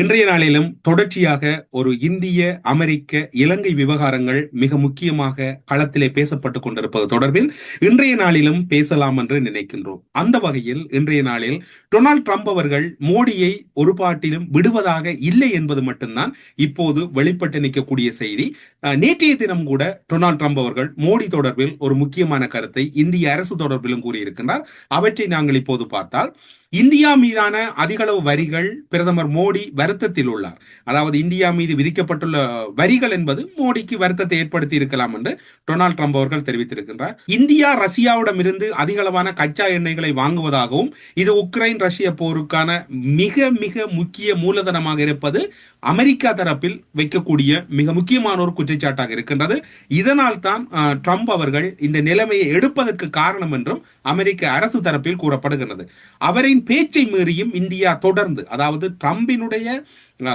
இன்றைய நாளிலும் தொடர்ச்சியாக ஒரு இந்திய அமெரிக்க இலங்கை விவகாரங்கள் மிக முக்கியமாக களத்திலே பேசப்பட்டுக் கொண்டிருப்பது தொடர்பில் இன்றைய நாளிலும் பேசலாம் என்று நினைக்கின்றோம். அந்த வகையில் இன்றைய நாளில் டொனால்ட் ட்ரம்ப் அவர்கள் மோடியை ஒரு பாட்டிலும் விடுவதாக இல்லை என்பது மட்டும்தான் இப்போது வெளிப்பட்டு நிற்கக்கூடிய செய்தி. நேற்றைய தினம் கூட டொனால்ட் ட்ரம்ப் அவர்கள் மோடி தொடர்பில் ஒரு முக்கியமான கருத்தை இந்திய அரசு தொடர்பிலும் கூறியிருக்கின்றார். அவற்றை நாங்கள் இப்போது பார்த்தால் இந்தியா மீதான அதிகளவு வரிகள் பிரதமர் மோடி வருத்தத்தில் உள்ளார். அதாவது இந்தியா மீது விதிக்கப்பட்டுள்ள வரிகள் என்பது மோடிக்கு வருத்தத்தை ஏற்படுத்தி இருக்கலாம் என்று டொனால்ட் ட்ரம்ப் அவர்கள் தெரிவித்திருக்கின்றார். இந்தியா ரஷ்யாவிடமிருந்து அதிகளவான கச்சா எண்ணெய்களை வாங்குவதாகவும் இது உக்ரைன் ரஷ்ய போருக்கான மிக மிக முக்கிய மூலதனமாக இருப்பது அமெரிக்கா தரப்பில் வைக்கக்கூடிய மிக முக்கியமான ஒரு குற்றச்சாட்டாக இருக்கின்றது. இதனால் தான் ட்ரம்ப் அவர்கள் இந்த நிலைமையை எடுப்பதற்கு காரணம் என்றும் அமெரிக்க அரசு தரப்பில் கூறப்படுகின்றது. அவரின் பேச்சை மீறியும் இந்தியா தொடர்ந்து அதாவது ட்ரம்பினுடைய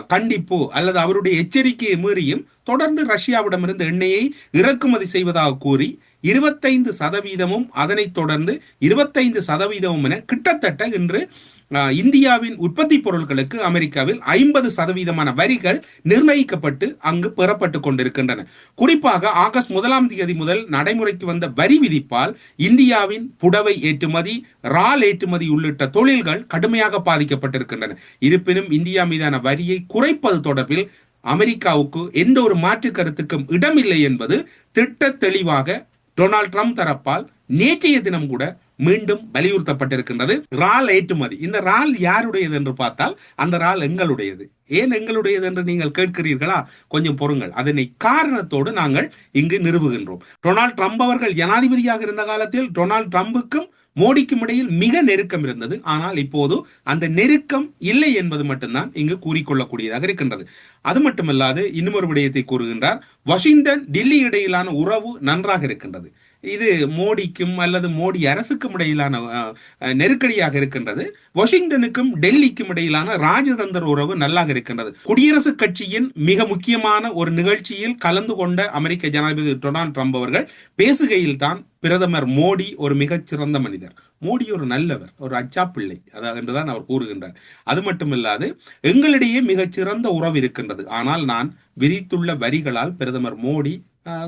கண்டிப்பு அல்லது அவருடைய எச்சரிக்கையை மீறியும் தொடர்ந்து ரஷ்யாவிடமிருந்து எண்ணெயை இறக்குமதி செய்வதாக கூறி இருபத்தைந்து சதவீதமும் அதனைத் தொடர்ந்து இருபத்தைந்து சதவீதமும் என கிட்டத்தட்ட இன்று இந்தியாவின் உற்பத்தி பொருட்களுக்கு அமெரிக்காவில் ஐம்பது சதவீதமான வரிகள் நிர்ணயிக்கப்பட்டு அங்கு பெறப்பட்டு கொண்டிருக்கின்றன. குறிப்பாக ஆகஸ்ட் முதலாம் தேதி முதல் நடைமுறைக்கு வந்த வரி விதிப்பால் இந்தியாவின் புடவை ஏற்றுமதி ரால் ஏற்றுமதி உள்ளிட்ட தொழில்கள் கடுமையாக பாதிக்கப்பட்டிருக்கின்றன. இருப்பினும் இந்தியா மீதான வரியை குறைப்பது தொடர்பில் அமெரிக்காவுக்கு எந்த ஒரு மாற்று கருத்துக்கும் இடமில்லை என்பது திட்ட தெளிவாக டொனால்ட் ட்ரம்ப் தரப்பால் நேற்றைய தினம் கூட மீண்டும் வலியுறுத்தப்பட்டிருக்கின்றது. ரால் ஏற்றுமதி. இந்த ரால் யாருடையது என்று பார்த்தால் அந்த ரால் எங்களுடையது. ஏன் எங்களுடையது என்று நீங்கள் கேட்கிறீர்களா? கொஞ்சம் பொறுங்கள். அதனை காரணத்தோடு நாங்கள் இங்கு நிறுவுகின்றோம். டொனால்ட் ட்ரம்ப் அவர்கள் ஜனாதிபதியாக இருந்த காலத்தில் டொனால்ட் ட்ரம்புக்கும் மோடிக்கும் இடையில் மிக நெருக்கம் இருந்தது. ஆனால் இப்போது அந்த நெருக்கம் இல்லை என்பது மட்டும்தான் இங்கு கூறிக்கொள்ளக்கூடியதாக இருக்கின்றது. அது மட்டுமல்லாது இன்னும் ஒரு விடயத்தை கூறுகின்றார். வாஷிங்டன் டில்லி இடையிலான உறவு நன்றாக இருக்கின்றது. இது மோடிக்கும் அல்லது மோடி அரசுக்கும் இடையிலான நெருக்கடியாக இருக்கின்றது. வாஷிங்டனுக்கும் டெல்லிக்கும் இடையிலான ராஜதந்திர உறவு நல்லாக இருக்கின்றது. குடியரசுக் கட்சியின் மிக முக்கியமான ஒரு நிகழ்ச்சியில் கலந்து கொண்ட அமெரிக்க ஜனாதிபதி டொனால்ட் ட்ரம்ப் அவர்கள் பேசுகையில் தான் பிரதமர் மோடி ஒரு மிகச்சிறந்த மனிதர். மோடி ஒரு நல்லவர் ஒரு அச்சா பிள்ளை அதாவது என்றுதான் அவர் கூறுகின்றார். அது மட்டுமில்லாது எங்களிடையே மிகச்சிறந்த உறவு இருக்கின்றது. ஆனால் நான் விதித்துள்ள வரிகளால் பிரதமர் மோடி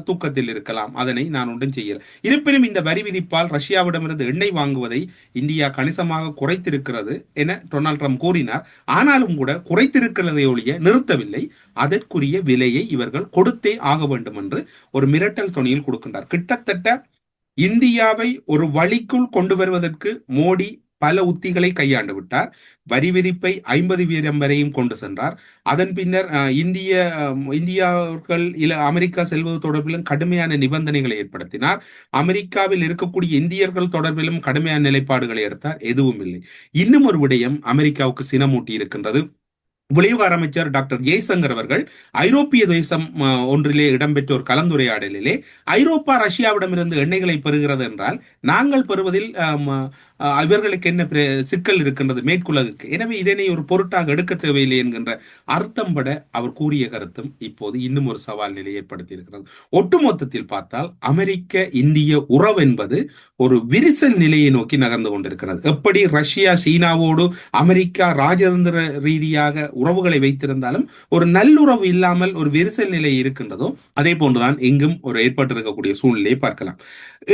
தூக்கத்தில் இருக்கலாம். அதனை நான் ஒன்றும் செய்யல. இருப்பினும் இந்த வரி விதிப்பால் ரஷ்யாவிடமிருந்து எண்ணெய் வாங்குவதை இந்தியா கணிசமாக குறைத்திருக்கிறது என டொனால்ட் ட்ரம்ப் கூறினார். ஆனாலும் கூட குறைத்திருக்கிறதை ஒழிய நிறுத்தவில்லை. அதற்குரிய விலையை இவர்கள் கொடுத்தே ஆக வேண்டும் என்று ஒரு மிரட்டல் துணியில் கொடுக்கின்றார். கிட்டத்தட்ட இந்தியாவை ஒரு வழிக்குள் கொண்டு வருவதற்கு மோடி பல உத்திகளை கையாண்டு விட்டார். வரி விதிப்பை ஐம்பது வீதம் வரையும் கொண்டு சென்றார். அதன் பின்னர் இந்திய இந்தியாவர்கள் இல்ல அமெரிக்கா செல்வது தொடர்பிலும் கடுமையான நிபந்தனைகளை ஏற்படுத்தினார். அமெரிக்காவில் இருக்கக்கூடிய இந்தியர்கள் தொடர்பிலும் கடுமையான நிலைப்பாடுகளை எடுத்தார். எதுவும் இல்லை. இன்னும் ஒரு விடயம் அமெரிக்காவுக்கு சினமூட்டி இருக்கின்றது. விளைவுகார அமைச்சர் டாக்டர் ஜெய்சங்கர் அவர்கள் ஐரோப்பிய தேசம் ஒன்றிலே இடம்பெற்ற ஒரு கலந்துரையாடலிலே ஐரோப்பா ரஷ்யாவிடமிருந்து எண்ணெய்களை பெறுகிறது என்றால் நாங்கள் பெறுவதில் இவர்களுக்கு என்ன சிக்கல் இருக்கின்றது மேற்குலகுக்கு. எனவே இதனை ஒரு பொருட்டாக எடுக்க தேவையில்லை என்கின்ற அர்த்தம் பட அவர் கூறிய கருத்தும் இப்போது இன்னும் ஒரு சவால் நிலை ஏற்படுத்தி இருக்கிறது. ஒட்டுமொத்தத்தில் பார்த்தால் அமெரிக்க இந்திய உறவு என்பது ஒரு விரிசல் நிலையை நோக்கி நகர்ந்து கொண்டிருக்கிறது. எப்படி ரஷ்யா சீனாவோடு அமெரிக்கா ராஜதந்திர ரீதியாக உறவுகளை வைத்திருந்தாலும் ஒரு நல்லுறவு இல்லாமல் ஒரு விரிசல் நிலை இருக்கின்றதோ அதே போன்றுதான் இங்கும் ஒரு ஏற்பட்டிருக்கக்கூடிய சூழ்நிலையை பார்க்கலாம்.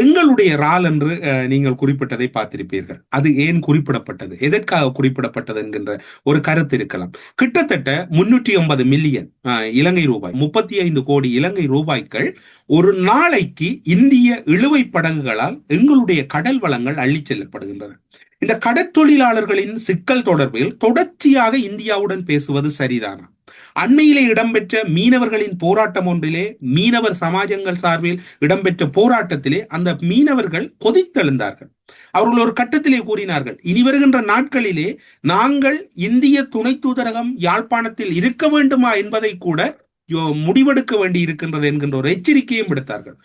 எங்களுடைய ரால் என்று அஹ், நீங்கள் குறிப்பிட்டதை பார்த்திருப்பீர்கள். அது ஏன் குறிப்பிடப்பட்டது? எதற்காக குறிப்பிடப்பட்டது என்கின்ற ஒரு கருத்து இருக்கலாம். கிட்டத்தட்ட முன்னூற்றி ஐம்பது மில்லியன் இலங்கை ரூபாய் முப்பத்தி ஐந்து கோடி இலங்கை ரூபாய்கள் ஒரு நாளைக்கு இந்திய இழுவை படகுகளால் எங்களுடைய கடல் வளங்கள் அள்ளி செல்லப்படுகின்றன. இந்த கடற்தொழிலாளர்களின் சிக்கல் தொடர்பில் தொடர்ச்சியாக இந்தியாவுடன் பேசுவது சரிதானா? அண்மையிலே இடம்பெற்ற மீனவர்களின் போராட்டம் ஒன்றிலே மீனவர் சமாஜங்கள் சார்பில் இடம்பெற்ற போராட்டத்திலே அந்த மீனவர்கள் கொதித்தெழுந்தார்கள். அவர்கள் ஒரு கட்டத்திலே கூறினார்கள் இனி வருகின்ற நாட்களிலே நாங்கள் இந்திய துணை தூதரகம் யாழ்ப்பாணத்தில் இருக்க வேண்டுமா என்பதை கூட முடிவெடுக்க வேண்டி இருக்கின்றது என்கின்ற ஒரு எச்சரிக்கையும் விடுத்தார்கள்.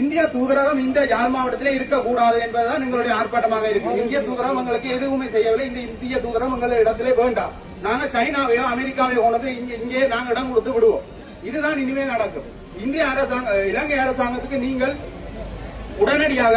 இந்திய தூதரகம் இந்த யாழ் மாவட்டத்திலே இருக்கக்கூடாது என்பதுதான் எங்களுடைய ஆர்ப்பாட்டமாக இருக்கு. இந்திய தூதரகம் எங்களுக்கு எதுவுமே செய்யவில்லை. இந்த இந்திய தூதரகம் எங்கள் இடத்திலே வேண்டாம். நாங்க சைனாவையோ அமெரிக்காவையோ கொண்டு வந்து இங்க நாங்க இடம் கொடுத்து விடுவோம். இதுதான் இனிமேல் நடக்கும். இந்திய அரசாங்க இலங்கை அரசாங்கத்துக்கு நீங்கள் உடனடியாக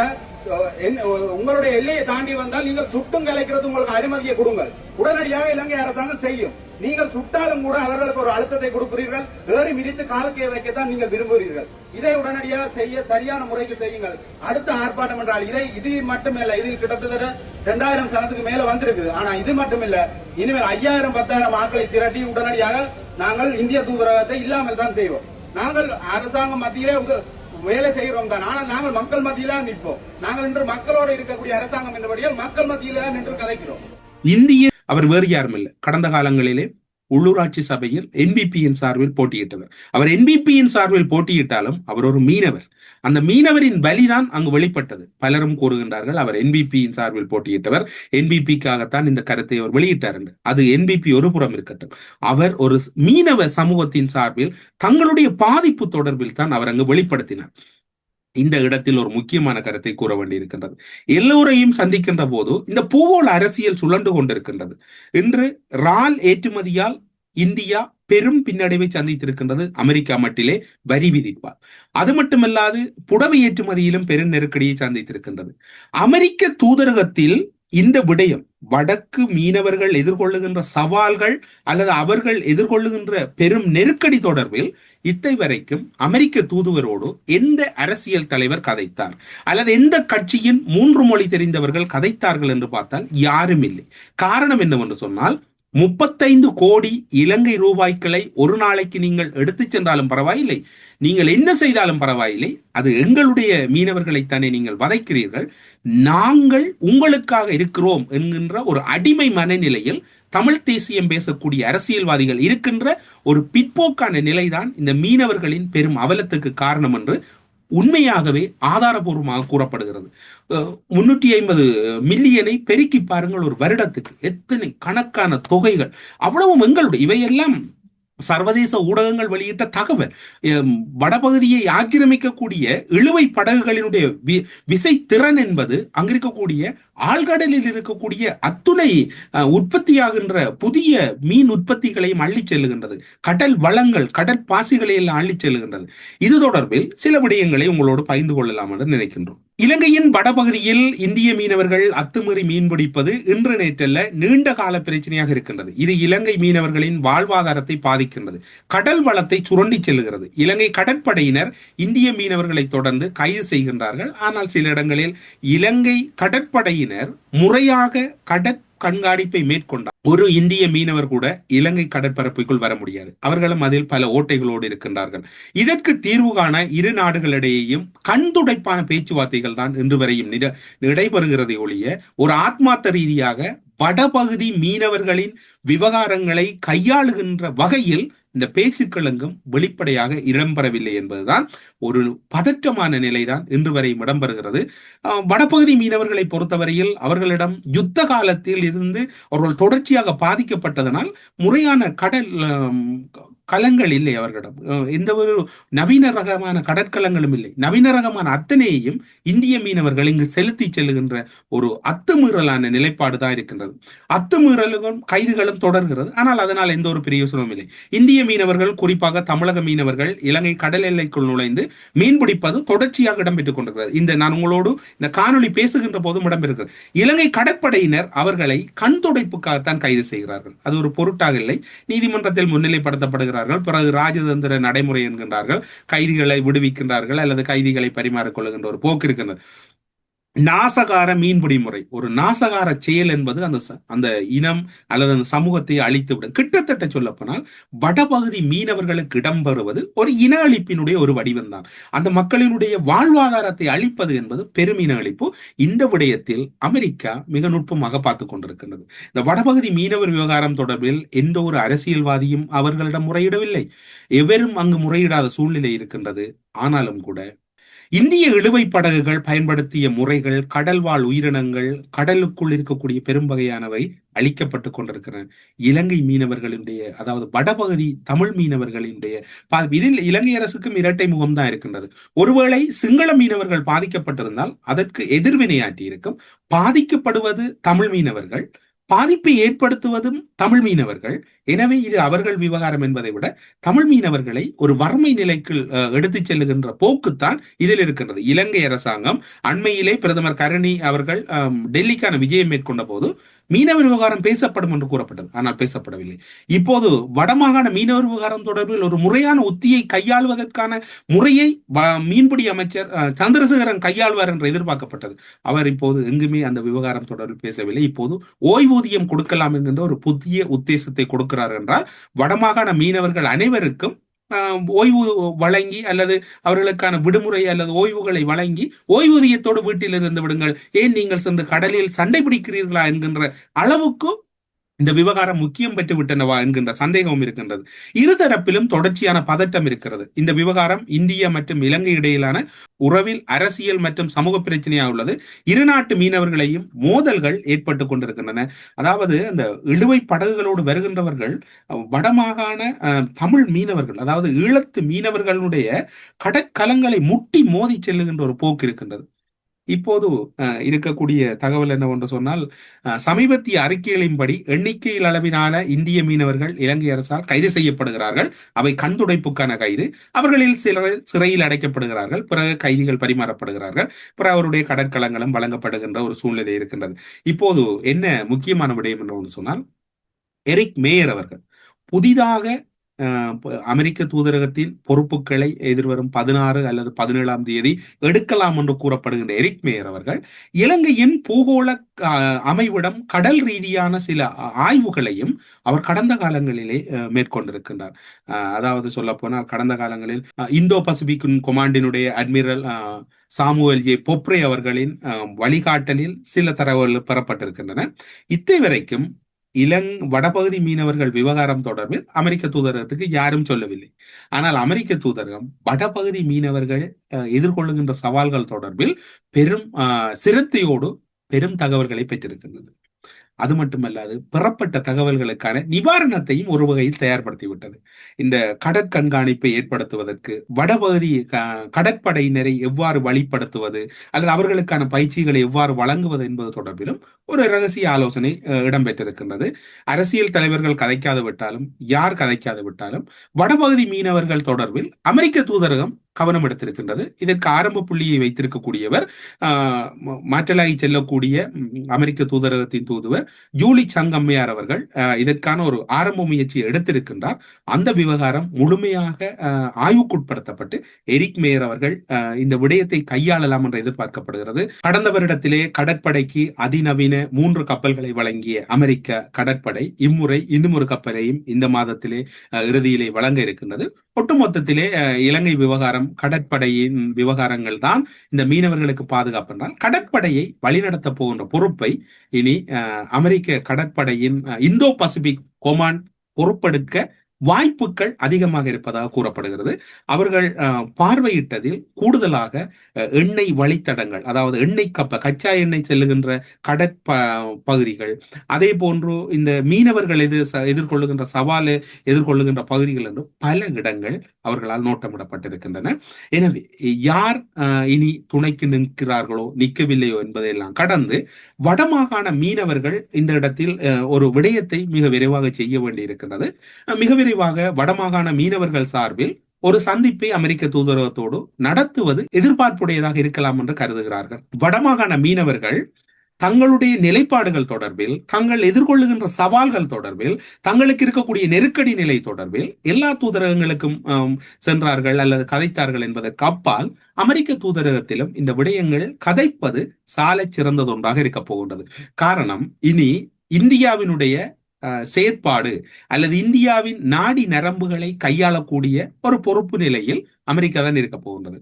உங்களுடைய எல்லையை தாண்டி வந்தால் நீங்கள் சுட்டும் கலைக்கிறது உங்களுக்கு அனுமதியை கொடுங்கள். உடனடியாக இலங்கை அரசாங்கம் செய்யும். நீங்கள் சுட்டாலும் கூட அவர்களுக்கு ஒரு அழுத்தத்தை கொடுக்கிறீர்கள். ஏறி மிதித்து காலக்கையை வைக்கத்தான் நீங்கள் விரும்புகிறீர்கள். இதை உடனடியாக செய்ய சரியான முறைக்கு செய்யுங்கள். அடுத்த ஆர்ப்பாட்டம் என்றால் இதை இது மட்டுமல்ல இதில் கிட்டத்தட்ட ரெண்டாயிரம் சனத்துக்கு மேல வந்திருக்குது. ஆனா இது மட்டுமில்ல. இனிமேல் ஐயாயிரம் பத்தாயிரம் ஆட்களை திரட்டி உடனடியாக நாங்கள் இந்திய தூதரகத்தை இல்லாமல் தான் செய்வோம். நாங்கள் அரசாங்கம் மத்தியிலே உங்க வேலை செய்கிறோம் தான். ஆனால் நாங்கள் மக்கள் மத்தியில நிற்போம். நாங்கள் இன்று மக்களோடு இருக்கக்கூடிய அரசாங்கம் என்றபடியால் மக்கள் மத்தியில நின்று கதைக்கிறோம். இந்திய அவர் வேறு யாரும் இல்லை. கடந்த காலங்களிலே உள்ளூராட்சி சபையில் என்பிபியின் சார்பில் போட்டியிட்டவர். அவர் என்பிபியின் சார்பில் போட்டியிட்டாலும் அவர் ஒரு மீனவர். அந்த மீனவரின் வலிதான் அங்கு வெளிப்பட்டது. பலரும் கூறுகின்றார்கள் அவர் என்பிபியின் சார்பில் போட்டியிட்டவர். என்பிபிக்காகத்தான் இந்த கருத்தை அவர் வெளியிட்டார் என்று. அது என்பிபி ஒரு புறம் இருக்கட்டும். அவர் ஒரு மீனவ சமூகத்தின் சார்பில் தங்களுடைய பாதிப்பு தொடர்பில் தான் அவர் அங்கு வெளிப்படுத்தினார். இந்த இடத்தில் ஒரு முக்கியமான கருத்தை கூற வேண்டியிருக்கின்றது. எல்லோரையும் சந்திக்கின்ற போது இந்த பூகோள அரசியல் சுழண்டு கொண்டிருக்கின்றது. இன்று ரால் ஏற்றுமதியால் இந்தியா பெரும் பின்னடைவை சந்தித்திருக்கின்றது. அமெரிக்கா மட்டிலே வரி விதிப்பார். அது மட்டுமல்லாது புடவை ஏற்றுமதியிலும் பெரும் நெருக்கடியை சந்தித்திருக்கின்றது. அமெரிக்க தூதரகத்தில் இந்த விடயம் வடக்கு மீனவர்கள் எதிர்கொள்ளுகின்ற சவால்கள் அல்லது அவர்கள் எதிர்கொள்ளுகின்ற பெரும் நெருக்கடி தொடர்பில் இத்தை வரைக்கும் அமெரிக்க தூதுவரோடு எந்த அரசியல் தலைவர் கதைத்தார்? அல்லது எந்த கட்சியின் மூன்று மொழி தெரிந்தவர்கள் கதைத்தார்கள் என்று பார்த்தால் யாரும் இல்லை. காரணம் என்னவென்று சொன்னால் முப்பத்தைந்து கோடி இலங்கை ரூபாய்களை ஒரு நாளைக்கு நீங்கள் எடுத்துச் சென்றாலும் பரவாயில்லை. நீங்கள் என்ன செய்தாலும் பரவாயில்லை. அது எங்களுடைய மீனவர்களைத்தானே நீங்கள் வதைக்கிறீர்கள். நாங்கள் உங்களுக்காக இருக்கிறோம் என்கின்ற ஒரு அடிமை மனநிலையில் தமிழ் தேசியம் பேசக்கூடிய அரசியல்வாதிகள் இருக்கின்ற ஒரு பிற்போக்கான நிலைதான் இந்த மீனவர்களின் பெரும் அவலத்துக்கு காரணம் என்று உண்மையாகவே ஆதாரபூர்வமாக கூறப்படுகிறது. முன்னூற்றி ஐம்பது மில்லியனை பெருக்கி பாருங்கள் ஒரு வருடத்துக்கு. எத்தனை கணக்கான தொகைகள். அவ்வளவும் எங்களுடைய. இவையெல்லாம் சர்வதேச ஊடகங்கள் வெளியிட்ட தகவல் வடபகுதியை ஆக்கிரமிக்கக்கூடிய இழுவை படகுகளினுடைய வி- விசை திறன் என்பது அங்கிருக்கக்கூடிய ஆழ்கடலில் இருக்கக்கூடிய அத்துணை உற்பத்தியாகின்ற புதிய மீன் உற்பத்திகளையும் அள்ளி செல்லுகின்றது. கடல் வளங்கள் கடல் பாசிகளை எல்லாம் அள்ளி செல்லுகின்றது. இது தொடர்பில் சில விடயங்களை உங்களோடு பகிர்ந்து கொள்ளலாம் என்று நினைக்கின்றோம். இலங்கையின் வடபகுதியில் இந்திய மீனவர்கள் அத்துமீறி மீன்பிடிப்பது இன்று நேற்றல்ல நீண்ட கால பிரச்சனையாக இருக்கின்றது. இது இலங்கை மீனவர்களின் வாழ்வாதாரத்தை பாதிக்கின்றது. கடல் வளத்தை சுரண்டி செல்லுகிறது. இலங்கை கடற்படையினர் இந்திய மீனவர்களை தொடர்ந்து கைது செய்கின்றார்கள். ஆனால் சில இடங்களில் இலங்கை கடற்படையினர் முறையாக கடற் கண்காணிப்பை மேற்கொண்டார். ஒரு இந்திய மீனவர் கூட இலங்கை கடற்பரப்புக்குள் வர முடியாது. அவர்களும் அதில் பல ஓட்டைகளோடு இருக்கின்றார்கள். இதற்கு தீர்வு காண இரு நாடுகளிடையேயும் கண்துடைப்பான பேச்சுவார்த்தைகள் தான் இன்று வரையும் நடைபெறுகிறதை ஒழிய ஒரு ஆத்மார்த்த ரீதியாக வடபகுதி மீனவர்களின் விவகாரங்களை கையாளுகின்ற வகையில் இந்த பேச்சுக்கள் எங்கும் வெளிப்படையாக இடம்பெறவில்லை என்பதுதான் ஒரு பதற்றமான நிலைதான் இன்று வரை இடம்பெறுகிறது. வடபகுதி மீனவர்களை பொறுத்தவரையில் அவர்களிடம் யுத்த காலத்தில் இருந்து அவர்கள் தொடர்ச்சியாக பாதிக்கப்பட்டதனால் முறையான கடல் கலங்கள் இல்லை அவர்களிடம் எந்த ஒரு நவீன ரகமான கடற்கலங்களும் இல்லை. நவீன ரகமான அத்தனையையும் இந்திய மீனவர்கள் இங்கு செலுத்தி செல்லுகின்ற ஒரு அத்துமீறலான நிலைப்பாடு தான் இருக்கின்றது. அத்துமீறல்களும் கைதுகளும் தொடர்கிறது. ஆனால் அதனால் எந்த ஒரு பிரயோசனமும் இல்லை. இந்திய மீனவர்கள் குறிப்பாக தமிழக மீனவர்கள் இலங்கை கடல் எல்லைக்குள் நுழைந்து மீன்பிடிப்பது தொடர்ச்சியாக இடம்பெற்றுக் கொண்டிருக்கிறது. இந்த நான் உங்களோடு இந்த காணொளி பேசுகின்ற போதும் இடம்பெறுகிறது. இலங்கை கடற்படையினர் அவர்களை கண் துடைப்புக்காகத்தான் கைது செய்கிறார்கள். அது ஒரு பொருட்டாக இல்லை. நீதிமன்றத்தில் முன்னிலைப்படுத்தப்படுகிறது. முன்னிலைப்படுத்தப்படுகிறார்கள் பிறகு ராஜதந்திர நடைமுறை என்கின்றார்கள். கைதிகளை விடுவிக்கின்றார்கள் அல்லது கைதிகளை பரிமாறிக்கொள்ளுகின்ற ஒரு போக்கு இருக்கின்றது. நாசகார மீன்பிடி முறை. ஒரு நாசகார செயல் என்பது அந்த அந்த இனம் அல்லது அந்த சமூகத்தை அழித்துவிடும். கிட்டத்தட்ட சொல்லப்போனால் வடபகுதி மீனவர்களுக்கு இடம்பெறுவது ஒரு இன அழிப்பினுடைய ஒரு வடிவம்தான். அந்த மக்களினுடைய வாழ்வாதாரத்தை அழிப்பது என்பது பெரும் இன அழிப்பு. இந்த விடயத்தில் அமெரிக்கா மிக நுட்பமாக பார்த்து கொண்டிருக்கின்றது. இந்த வடபகுதி மீனவர் விவகாரம் தொடர்பில் எந்த ஒரு அரசியல்வாதியும் அவர்களிடம் முறையிடவில்லை. எவரும் அங்கு முறையிடாத சூழ்நிலை இருக்கின்றது. ஆனாலும் கூட இந்திய இழுவை படகுகள் பயன்படுத்திய முறைகள் கடல்வாழ் உயிரினங்கள் கடலுக்குள் இருக்கக்கூடிய பெரும் வகையானவை அழிக்கப்பட்டு கொண்டிருக்கிறன இலங்கை மீனவர்களுடைய அதாவது வடபகுதி தமிழ் மீனவர்களினுடைய இதில் இலங்கை அரசுக்கும் இரட்டை முகம் தான் இருக்கின்றது. ஒருவேளை சிங்கள மீனவர்கள் பாதிக்கப்பட்டிருந்தால் அதற்கு எதிர்வினையாற்றி இருக்கும் பாதிக்கப்படுவது தமிழ் மீனவர்கள் பாதிப்பை ஏற்படுத்துவதும் தமிழ் மீனவர்கள் எனவே இது அவர்கள் விவகாரம் என்பதை விட தமிழ் மீனவர்களை ஒரு வறுமை நிலைக்கு எடுத்துச் செல்லுகின்ற போக்குத்தான் இதில் இருக்கின்றது. இலங்கை அரசாங்கம் அண்மையிலே பிரதமர் கரணி அவர்கள் டெல்லிக்கான விஜயம் மேற்கொண்ட போது மீனவர் விவகாரம் பேசப்படும் என்று கூறப்பட்டது. ஆனால் பேசப்படவில்லை. இப்போது வடமாகாண மீனவர் விவகாரம் தொடர்பில் ஒரு முறையான உத்தியை கையாளுவதற்கான முறையை மீன்பிடி அமைச்சர் சந்திரசேகரன் கையாள்வார் என்று எதிர்பார்க்கப்பட்டது. அவர் இப்போது எங்குமே அந்த விவகாரம் தொடர்பில் பேசவில்லை. இப்போது ஓய்வூதியம் கொடுக்கலாம் என்கின்ற ஒரு புதிய உத்தேசத்தை கொடுக்க கொடுக்கிறார் என்றால் வடமாகாண மீனவர்கள் அனைவருக்கும் ஆஹ், ஓய்வு வழங்கி அல்லது அவர்களுக்கான விடுமுறை அல்லது ஓய்வுகளை வழங்கி ஓய்வூதியத்தோடு வீட்டில் இருந்து விடுங்கள். ஏன் நீங்கள் சென்று கடலில் சண்டை பிடிக்கிறீர்களா என்கின்ற அளவுக்கு இந்த விவகாரம் முக்கியம் பெற்று விட்டனவா என்கின்ற சந்தேகமும் இருக்கின்றது. இருதரப்பிலும் தொடர்ச்சியான பதட்டம் இருக்கிறது. இந்த விவகாரம் இந்திய மற்றும் இலங்கை இடையிலான உறவில் அரசியல் மற்றும் சமூக பிரச்சனையாக உள்ளது. இரு நாட்டு மீனவர்களையும் மோதல்கள் ஏற்பட்டு கொண்டிருக்கின்றன. அதாவது அந்த இழுவை படகுகளோடு வருகின்றவர்கள் வடமாகாண அஹ், தமிழ் மீனவர்கள் அதாவது ஈழத்து மீனவர்களுடைய கடற்கலங்களை முட்டி மோதி செல்லுகின்ற ஒரு போக்கு இருக்கின்றது. இப்போது அஹ், இருக்கக்கூடிய தகவல் என்னவென்று சொன்னால் அஹ், சமீபத்திய அறிக்கைகளின்படி எண்ணிக்கையில் அளவிலான இந்திய மீனவர்கள் இலங்கை அரசால் கைது செய்யப்படுகிறார்கள். அவை கண்துடைப்புக்கான கைது. அவர்களில் சிலர் சிறையில் அடைக்கப்படுகிறார்கள். பிறகு கைதிகள் பரிமாறப்படுகிறார்கள். பிறகு அவருடைய கடற்கலங்களும் வழங்கப்படுகின்ற ஒரு சூழ்நிலை இருக்கின்றது. இப்போது என்ன முக்கியமான விடயம் என்று ஒன்று சொன்னால் எரிக் மேயர் அவர்கள் புதிதாக அமெரிக்க தூதரகத்தின் பொறுப்புகளை எதிர்வரும் பதினாறு அல்லது பதினேழாம் தேதி எடுக்கலாம் என்று கூறப்படுகின்ற எரிக் மேயர் அவர்கள் இலங்கையின் பூகோள அமைவிடம் கடல் ரீதியான சில ஆய்வுகளையும் அவர் கடந்த காலங்களிலே மேற்கொண்டிருக்கின்றார். அதாவது சொல்ல போனால் கடந்த காலங்களில் இந்தோ பசிபிக் கொமாண்டினுடைய அட்மிரல் சாமுவல் சாமுவேல் ஜே பொப்ரே அவர்களின் வழிகாட்டலில் சில தரவுகள் பெறப்பட்டிருக்கின்றன. இத்தை வரைக்கும் இலங் வடபகுதி மீனவர்கள் விவகாரம் தொடர்பில் அமெரிக்க தூதரகத்துக்கு யாரும் சொல்லவில்லை. ஆனால் அமெரிக்க தூதரகம் வடபகுதி மீனவர்கள் அஹ், எதிர்கொள்ளுகின்ற சவால்கள் தொடர்பில் பெரும் சிரத்தையோடு பெரும் தகவல்களை பெற்றிருக்கின்றது. அது மட்டுமல்லாது பெறப்பட்ட தகவல்களுக்கான நிவாரணத்தையும் ஒரு வகையில் தயார்படுத்திவிட்டது. இந்த கடற்கண்காணிப்பை ஏற்படுத்துவதற்கு வடபகுதி கடற்படையினரை எவ்வாறு வழிப்படுத்துவது அல்லது அவர்களுக்கான பயிற்சிகளை எவ்வாறு வழங்குவது என்பது தொடர்பிலும் ஒரு ரகசிய ஆலோசனை இடம்பெற்றிருக்கின்றது. அரசியல் தலைவர்கள் கதைக்காது விட்டாலும் யார் கதைக்காது விட்டாலும் வடபகுதி மீனவர்கள் தொடர்பில் அமெரிக்க தூதரகம் கவனம் எடுத்திருக்கின்றது. இதற்கு ஆரம்ப புள்ளியை வைத்திருக்கக்கூடியவர் மாற்றலாகி செல்லக்கூடிய அமெரிக்க தூதரகத்தின் தூதுவர் ஜூலி சங்கம்மையார் அவர்கள் இதற்கான ஒரு ஆரம்ப முயற்சி எடுத்திருக்கின்றார். அந்த விவகாரம் முழுமையாக ஆய்வுக்குட்படுத்தப்பட்டு எரிக் மேயர் அவர்கள் ஆஹ், இந்த விடயத்தை கையாளலாம் என்று எதிர்பார்க்கப்படுகிறது. கடந்த வருடத்திலே கடற்படைக்கு அதிநவீன மூன்று கப்பல்களை வழங்கிய அமெரிக்க கடற்படை இம்முறை இன்னும் ஒரு கப்பலையும் இந்த மாதத்திலே இறுதியிலே வழங்க இருக்கின்றது. ஒட்டுமொத்தத்திலே இலங்கை விவகாரம் கடற்படையின் விவகாரங்கள் தான். இந்த மீனவர்களுக்கு பாதுகாப்பு என்றால் கடற்படையை வழிநடத்த போகின்ற பொறுப்பை இனி அமெரிக்க கடற்படையின் இந்தோ பசிபிக் கொமாண்ட் பொறுப்பெடுக்க வாய்ப்புகள் அதிகமாக இருப்பதாக கூறப்படுகிறது. அவர்கள் ஆஹ், பார்வையிட்டதில் கூடுதலாக எண்ணெய் வழித்தடங்கள் அதாவது எண்ணெய் கப்ப கச்சா எண்ணெய் செல்லுகின்ற கடற்ப பகுதிகள் அதே போன்று இந்த மீனவர்கள் எதிர் எதிர்கொள்ளுகின்ற சவாலை எதிர்கொள்ளுகின்ற பகுதிகள் என்று பல இடங்கள் அவர்களால் நோட்டமிடப்பட்டிருக்கின்றன. எனவே யார் ஆஹ், இனி துணைக்கு நிற்கிறார்களோ நிற்கவில்லையோ என்பதையெல்லாம் கடந்து வடமாகாண மீனவர்கள் இந்த இடத்தில் அஹ், ஒரு விடயத்தை மிக விரைவாக செய்ய வேண்டியிருக்கிறது மிக விரைவாக வடமாகாண மீனவர்கள் சார்பில் ஒரு சந்திப்பை அமெரிக்க தூதரகத்தோடு நடத்துவது எதிர்பார்ப்புடையதாக இருக்கலாம் என்று கருதுகிறார்கள். வடமாகாண மீனவர்கள் தங்களுடைய நிலைப்பாடுகள் தொடர்பில் தங்கள் எதிர்கொள்ளுகின்ற சவால்கள் தொடர்பில் தங்களுக்கு இருக்கக்கூடிய நெருக்கடி நிலை தொடர்பில் எல்லா தூதரகங்களுக்கும் சென்றார்கள் அல்லது கதைத்தார்கள் என்பதற்கு அப்பால் அமெரிக்க தூதரகத்திலும் இந்த விடயங்கள் கதைப்பது சாலை சிறந்ததொன்றாக இருக்க போகின்றது. காரணம் இனி இந்தியாவினுடைய அஹ், செயற்பாடு அல்லது இந்தியாவின் நாடி நரம்புகளை கையாளக்கூடிய ஒரு பொறுப்பு நிலையில் அமெரிக்கா தான் இருக்க போகின்றது.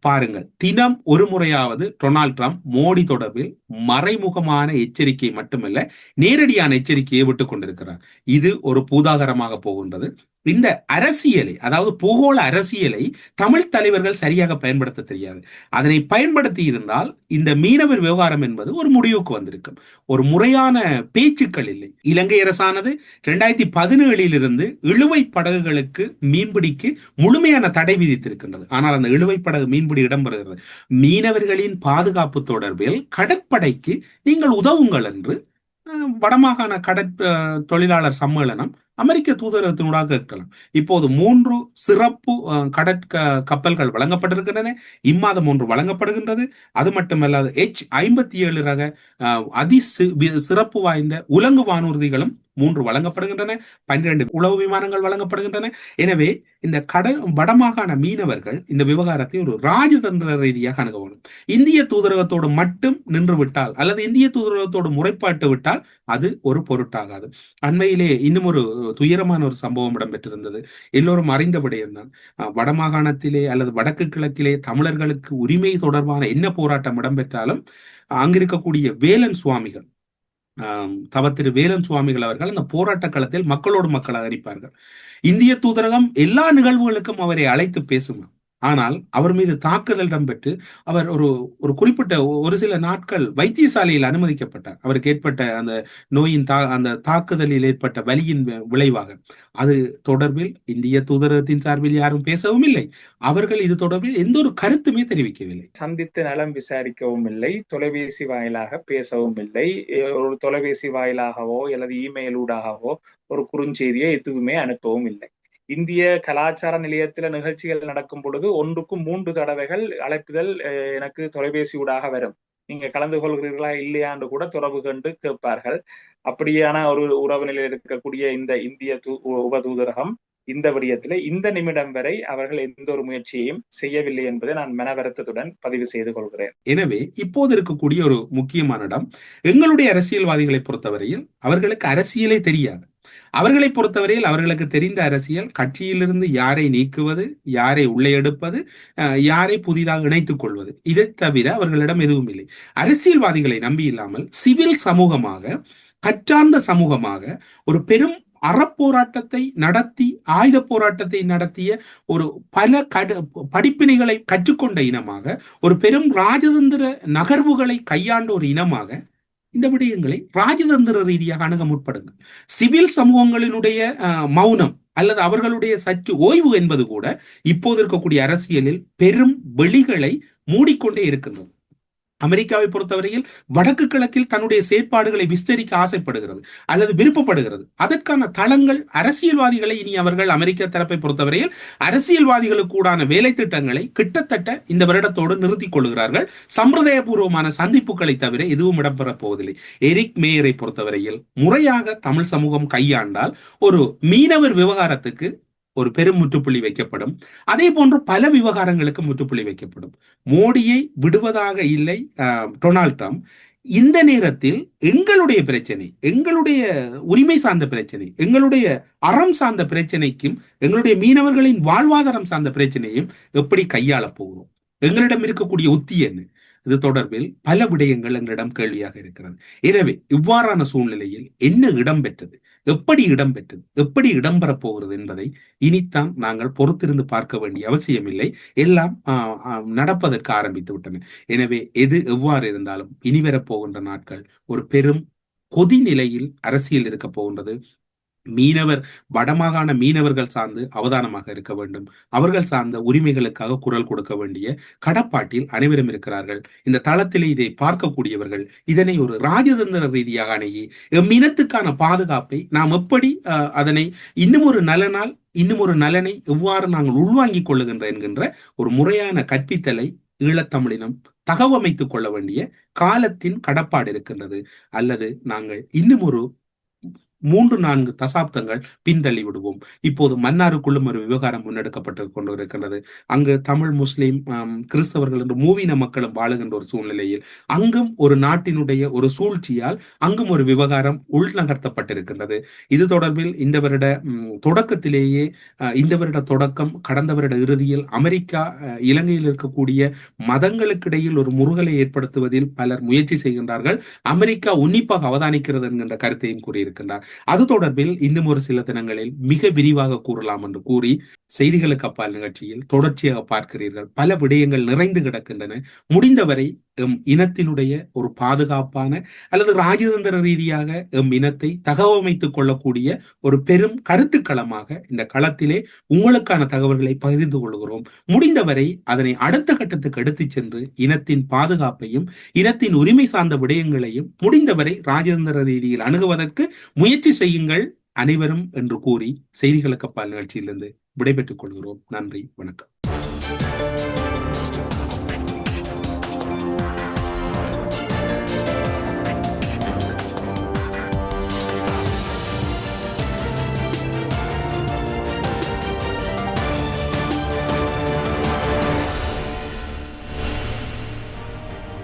பாருங்கள். தினம் ஒரு முறையாவது டொனால்ட் ட்ரம்ப் மோடி தொடர்பில் மறைமுகமான எச்சரிக்கை மட்டுமல்ல நேரடியான எச்சரிக்கையை விட்டுக் கொண்டிருக்கிறார். இது ஒரு பூதாகரமாக போகின்றது. இந்த அரசியலை அதாவது பூகோள அரசியலை தமிழ் தலைவர்கள் சரியாக பயன்படுத்த தெரியாது. அதனை பயன்படுத்தி இருந்தால் இந்த மீனவர் விவகாரம் என்பது ஒரு முடிவுக்கு வந்திருக்கும். ஒரு முறையான பேச்சுக்கள் இல்லை. இலங்கை அரசானது இரண்டாயிரத்தி பதினேழில் இருந்து இழுவை படகுகளுக்கு மீன்பிடிக்கு முழுமையான தடை விதித்திருக்கின்றது. ஆனால் அந்த இழுவை படகு மீன்பிடி இடம்பெறுகிறது. மீனவர்களின் பாதுகாப்பு தொடர்பில் கடற்படைக்கு நீங்கள் உதவுங்கள் என்று வடமாகாண கடற் தொழிலாளர் சம்மேளனம் அமெரிக்க தூதரகத்தினூடாக இருக்கலாம். இப்போது மூன்று சிறப்பு அஹ், கடற்க கப்பல்கள் வழங்கப்பட்டிருக்கின்றன. இம்மாதம் ஒன்று வழங்கப்படுகின்றது. அது மட்டுமல்லாது எச் ஐம்பத்தி ஏழு ரக அதி வி- சிறப்பு வாய்ந்த உலங்கு வானூர்திகளும் மூன்று வழங்கப்படுகின்றன பன்னிரண்டு உளவு விமானங்கள் வழங்கப்படுகின்றன. எனவே இந்த கடல் வடமாகாண மீனவர்கள் இந்த விவகாரத்தை ஒரு ராஜதந்திர ரீதியாக அணுக வேண்டும். இந்திய தூதரகத்தோடு மட்டும் நின்று விட்டால் அல்லது இந்திய தூதரகத்தோடு முறைப்பாட்டு விட்டால் அது ஒரு பொருட்டாகாது. அண்மையிலே இன்னும் ஒரு துயரமான ஒரு சம்பவம் இடம்பெற்றிருந்தது. எல்லோரும் அறிந்தபடியிருந்தான் வடமாகாணத்திலே அல்லது வடக்கு கிழக்கிலே தமிழர்களுக்கு உரிமை தொடர்பான என்ன போராட்டம் இடம்பெற்றாலும் அங்கிருக்கக்கூடிய வேலன் சுவாமிகள் தவ திரு வேலன் சுவாமிகள் அவர்கள் அந்த போராட்ட களத்தில் மக்களோடு மக்களாக அரிப்பார்கள் இந்திய தூதரகம் எல்லா நிகழ்வுகளுக்கும் அவரை அழைத்து பேசுமா? ஆனால் அவர் மீது தாக்குதல் இடம்பெற்று அவர் ஒரு ஒரு குறிப்பிட்ட ஒரு சில நாட்கள் வைத்தியசாலையில் அனுமதிக்கப்பட்டார். அவருக்கு ஏற்பட்ட அந்த நோயின் தா அந்த தாக்குதலில் ஏற்பட்ட வலியின் விளைவாக. அது தொடர்பில் இந்திய தூதரகத்தின் சார்பில் யாரும் பேசவும் இல்லை. அவர்கள் இது தொடர்பில் எந்த ஒரு கருத்துமே தெரிவிக்கவில்லை. சந்தித்து நலம் விசாரிக்கவும் இல்லை. தொலைபேசி வாயிலாக பேசவும் இல்லை. ஒரு தொலைபேசி வாயிலாகவோ அல்லது இமெயில் ஊடாகவோ ஒரு குறுஞ்செய்தியை எதுவுமே அனுப்பவும் இல்லை. இந்திய கலாச்சார நிலையத்துல நிகழ்ச்சிகள் நடக்கும் பொழுது ஒன்றுக்கும் மூன்று தடவைகள் அழைப்புதல் அஹ், எனக்கு தொலைபேசி ஊடாக வரும். நீங்க கலந்து கொள்கிறீர்களா இல்லையான்னு கூட தொடர்பு கண்டு கேட்பார்கள். அப்படியான ஒரு உறவு நிலையில் இருக்கக்கூடிய இந்த இந்திய தூ உப தூதரகம் இந்த விடயத்திலே இந்த நிமிடம் வரை அவர்கள் எந்த ஒரு முயற்சியையும் செய்யவில்லை என்பதை நான் மனவருத்தத்துடன் பதிவு செய்து கொள்கிறேன். எனவே இப்போது இருக்கக்கூடிய ஒரு முக்கியமான இடம் எங்களுடைய அரசியல்வாதிகளை பொறுத்தவரையில் அவர்களுக்கு அரசியலே தெரியாது. அவர்களை பொறுத்தவரையில் அவர்களுக்கு தெரிந்த அரசியல் கட்சியிலிருந்து யாரை நீக்குவது யாரை உள்ளே எடுப்பது யாரை புதிதாக இணைத்துக் கொள்வது இதை தவிர அவர்களிடம் எதுவும் இல்லை. அரசியல்வாதிகளை நம்பி இல்லாமல் சிவில் சமூகமாக கற்றார்ந்த சமூகமாக ஒரு பெரும் அறப்போராட்டத்தை நடத்தி ஆயுத போராட்டத்தை நடத்திய ஒரு பல படிப்பினைகளை கற்றுக்கொண்ட இனமாக ஒரு பெரும் ராஜதந்திர நகர்வுகளை கையாண்ட ஒரு இனமாக இந்த விடயங்களை ராஜதந்திர ரீதியாக அணுக முற்படுங்கள். சிவில் சமூகங்களினுடைய மௌனம் அல்லது அவர்களுடைய சற்று ஓய்வு என்பது கூட இப்போது இருக்கக்கூடிய அரசியலில் பெரும் வெளிகளை மூடிக்கொண்டே இருக்கின்றது. அமெரிக்காவை பொறுத்தவரையில் வடக்கு கிழக்கில் தன்னுடைய செயற்பாடுகளை விஸ்தரிக்க ஆசைப்படுகிறது அல்லது விருப்பப்படுகிறது. அதற்கான தளங்கள் அரசியல்வாதிகளை இனி அவர்கள் அமெரிக்க தரப்பை பொறுத்தவரையில் அரசியல்வாதிகளுக்கு கூடான வேலை திட்டங்களை கிட்டத்தட்ட இந்த வருடத்தோடு நிறுத்திக் கொள்கிறார்கள். சம்பிரதாயபூர்வமான சந்திப்புகளை தவிர எதுவும் இடம்பெறப் போவதில்லை. எரிக் மேயரை பொறுத்தவரையில் முறையாக தமிழ் சமூகம் கையாண்டால் ஒரு மீனவர் விவகாரத்துக்கு ஒரு பெரும் முற்றுப்புள்ளி வைக்கப்படும். அதே போன்று பல விவகாரங்களுக்கு முற்றுப்புள்ளி வைக்கப்படும். மோடியை விடுவதாக இல்லை ஆஹ், டொனால்ட் ட்ரம்ப். இந்த நேரத்தில் எங்களுடைய பிரச்சனை எங்களுடைய உரிமை சார்ந்த பிரச்சனை எங்களுடைய அறம் சார்ந்த பிரச்சனைக்கும் எங்களுடைய மீனவர்களின் வாழ்வாதாரம் சார்ந்த பிரச்சனையும் எப்படி கையாள போகிறோம்? எங்களிடம் இருக்கக்கூடிய உத்தி என்ன? இது தொடர்பில் பல விடயங்கள் எங்களிடம் கேள்வியாக இருக்கிறது. எனவே இவ்வாறான சூழ்நிலையில் என்ன இடம்பெற்றது எப்படி இடம்பெற்றது எப்படி இடம்பெறப் போகிறது என்பதை இனித்தான் நாங்கள் பொறுத்திருந்து பார்க்க வேண்டிய அவசியமில்லை. எல்லாம் ஆஹ், நடப்பதற்கு ஆரம்பித்து விட்டன. எனவே எது எவ்வாறு இருந்தாலும் இனி வரப்போகின்ற நாட்கள் ஒரு பெரும் கொதிநிலையில் அரசியல் இருக்க போகின்றது. மீனவர் வடமாகாண மீனவர்கள் சார்ந்து அவதானமாக இருக்க வேண்டும். அவர்கள் சார்ந்த உரிமைகளுக்காக குரல் கொடுக்க வேண்டிய கடப்பாட்டில் அனைவரும் இருக்கிறார்கள். இந்த தளத்தில் இதை பார்க்கக்கூடியவர்கள் இதனை ஒரு ராஜதந்திர ரீதியாக அணுகி எம் இனத்துக்கான பாதுகாப்பை நாம் எப்படி அஹ், அதனை இன்னும் ஒரு நலனால் இன்னும் ஒரு நலனை எவ்வாறு நாங்கள் உள்வாங்கிக் கொள்ளுகின்ற என்கின்ற ஒரு முறையான கற்பித்தலை ஈழத்தமிழினம் தகவமைத்துக் கொள்ள வேண்டிய காலத்தின் கடப்பாடு இருக்கின்றது. அல்லது நாங்கள் இன்னும் ஒரு மூன்று நான்கு தசாப்தங்கள் பின்தள்ளி விடுவோம். இப்போது மன்னாருக்குள்ளும் ஒரு விவகாரம் முன்னெடுக்கப்பட்டு கொண்டு இருக்கின்றது அங்கு தமிழ் முஸ்லிம் கிறிஸ்தவர்கள் என்று மூவின மக்களும் வாழுகின்ற ஒரு சூழ்நிலையில் அங்கும் ஒரு நாட்டினுடைய ஒரு சூழ்ச்சியால் அங்கும் ஒரு விவகாரம் உள்நகர்த்தப்பட்டிருக்கின்றது. இது தொடர்பில் இந்த வருட தொடக்கத்திலேயே இந்த வருட தொடக்கம் கடந்த வருட இறுதியில் அமெரிக்கா அஹ், இலங்கையில் இருக்கக்கூடிய மதங்களுக்கிடையில் ஒரு முருகலை ஏற்படுத்துவதில் பலர் முயற்சி செய்கின்றார்கள். அமெரிக்கா உன்னிப்பாக அவதானிக்கிறது என்கின்ற கருத்தையும் கூறியிருக்கின்றார். அது தொடர்பில் இன்னும் ஒரு சில தினங்களில் மிக விரிவாக கூறலாம் என்று கூறி செய்திகளுக்கு அப்பால் நிகழ்ச்சியில் தொடர்ச்சியாக பார்க்கிறீர்கள். பல விடயங்கள் நிறைந்து கிடக்கின்றன. முடிந்தவரை எம் இனத்தினுடைய ஒரு பாதுகாப்பான அல்லது ராஜதந்திர ரீதியாக எம் இனத்தை தகவமைத்துக் கொள்ளக்கூடிய ஒரு பெரும் கருத்துக்களமாக இந்த களத்திலே உங்களுக்கான தகவல்களை பகிர்ந்து கொள்கிறோம். முடிந்தவரை அதனை அடுத்த கட்டத்துக்கு எடுத்துச் சென்று இனத்தின் பாதுகாப்பையும் இனத்தின் உரிமை சார்ந்த விடயங்களையும் முடிந்தவரை ராஜதந்திர ரீதியில் அணுகுவதற்கு முயற்சி செய்யுங்கள் அனைவரும் என்று கூறி செய்திகளுக்கு அப்பால் நிகழ்ச்சியிலிருந்து விடைபெற்றுக் கொள்கிறோம். நன்றி வணக்கம்.